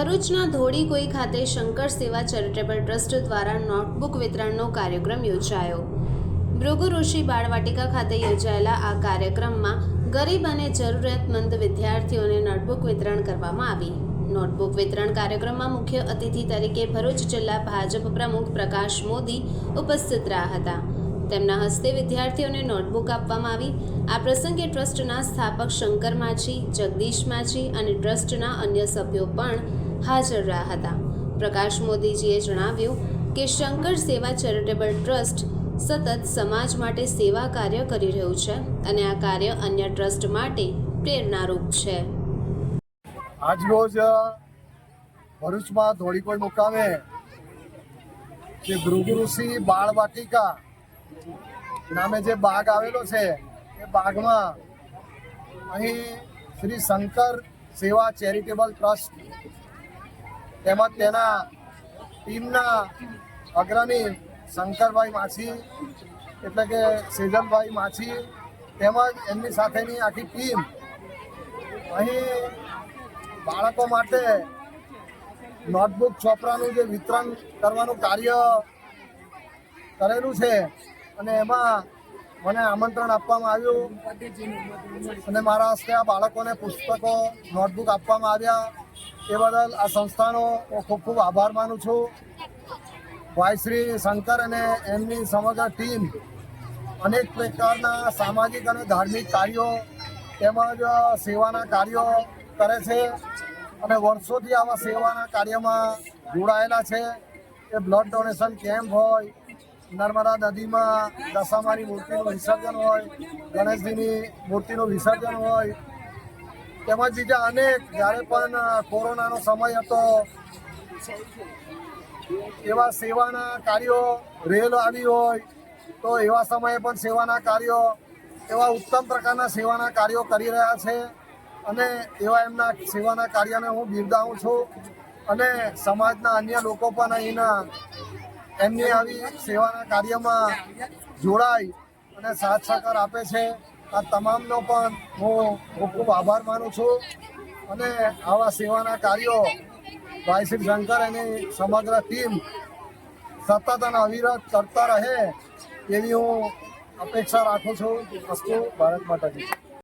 ભરૂચના ધોળીકોઈ ખાતે શંકર સેવા ચેરિટેબલ ટ્રસ્ટ દ્વારા નોટબુક વિતરણનો કાર્યક્રમ યોજાયો. ભૃગુ ઋષિ બાળવાટિકા ખાતે યોજાયેલા આ કાર્યક્રમમાં ગરીબ અને જરૂરિયાતમંદ વિદ્યાર્થીઓને નોટબુક વિતરણ કરવામાં આવી. નોટબુક વિતરણ કાર્યક્રમમાં મુખ્ય અતિથિ તરીકે ભરૂચ જિલ્લા ભાજપ પ્રમુખ પ્રકાશ મોદી ઉપસ્થિત રહ્યા હતા. તેમના હસ્તે વિદ્યાર્થીઓને નોટબુક આપવામાં આવી. આ પ્રસંગે ટ્રસ્ટના સ્થાપક શંકર માછી, જગદીશ માછી અને ટ્રસ્ટના અન્ય સભ્યો પણ હાજર રહ્યા હતા. પ્રકાશ મોદીજીએ જણાવ્યું કે શંકર સેવા ચેરિટેબલ ટ્રસ્ટ સતત સમાજ માટે સેવા કાર્ય કરી રહ્યું છે અને આ કાર્ય અન્ય ટ્રસ્ટ માટે પ્રેરણારૂપ છે. આજરોજ ભરૂચમાં ધોળીકોઈ મુકામે જે ભૃગુઋષિ બાળ વાટિકા નામે જે બાગ આવેલો છે, એ બાગમાં અહીં શ્રી શંકર સેવા ચેરિટેબલ ટ્રસ્ટ તેમજ તેના ટીમના અગ્રણી શંકરભાઈ માછી, એટલે કે સેજલભાઈ માછી તેમજ એમની સાથેની આખી ટીમ અહીં બાળકો માટે નોટબુક છોપરાનું જે વિતરણ કરવાનું કાર્ય કરેલું છે અને એમાં મને આમંત્રણ આપવામાં આવ્યું અને મારા હસ્તે આ બાળકોને પુસ્તકો, નોટબુક આપવામાં આવ્યા. એ બદલ આ સંસ્થાનો હું ખૂબ ખૂબ આભાર માનું છું. ભાઈ શ્રી શંકર અને એમની સમગ્ર ટીમ અનેક પ્રકારના સામાજિક અને ધાર્મિક કાર્યો તેમજ સેવાના કાર્યો કરે છે અને વર્ષોથી આવા સેવાના કાર્યમાં જોડાયેલા છે. એ બ્લડ ડોનેશન કેમ્પ હોય, નર્મદા નદીમાં દશામાની મૂર્તિનું વિસર્જન હોય, ગણેશજીની મૂર્તિનું વિસર્જન હોય તેમજ બીજા અનેક, જ્યારે પણ કોરોનાનો સમય હતો, એવા સેવાના કાર્યો રેલ આવી હોય, તો એવા સમયે પણ સેવાના કાર્યો, એવા ઉત્તમ પ્રકારના સેવાના કાર્યો કરી રહ્યા છે. અને એવા એમના સેવાના કાર્યને હું બિરદાવું છું. અને સમાજના અન્ય લોકો પણ અહીંના એમની આવી સેવાના કાર્યમાં જોડાય અને સાથ સહકાર આપે છે. આ તમામનો પણ હું ખૂબ ખૂબ આભાર માનું છું. અને આવા સેવાના કાર્યો ભાઈ શ્રી શંકર એની સમગ્ર ટીમ સતત અને અવિરત કરતા રહે એવી હું અપેક્ષા રાખું છું. વસ્તુ ભારત માતાજી.